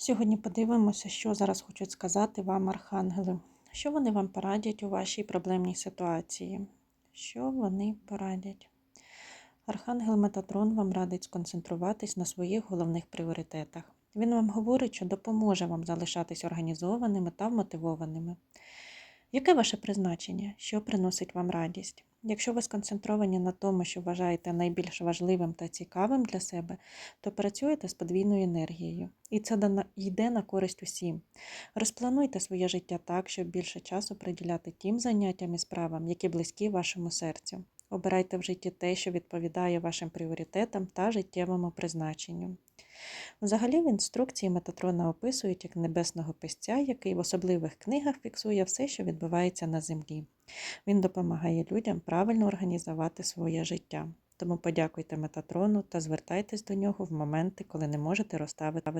Сьогодні подивимося, що зараз хочуть сказати вам архангели. Що вони вам порадять у вашій проблемній ситуації? Що вони порадять? Архангел Метатрон вам радить сконцентруватись на своїх головних пріоритетах. Він вам говорить, що допоможе вам залишатись організованими та вмотивованими. Яке ваше призначення? Що приносить вам радість? Якщо ви сконцентровані на тому, що вважаєте найбільш важливим та цікавим для себе, то працюєте з подвійною енергією, і це йде на користь усім. Розплануйте своє життя так, щоб більше часу приділяти тим заняттям і справам, які близькі вашому серцю. Обирайте в житті те, що відповідає вашим пріоритетам та життєвому призначенню. Взагалі в інструкції Метатрона описують як небесного писця, який в особливих книгах фіксує все, що відбувається на землі. Він допомагає людям правильно організувати своє життя. Тому подякуйте Метатрону та звертайтесь до нього в моменти, коли не можете розставити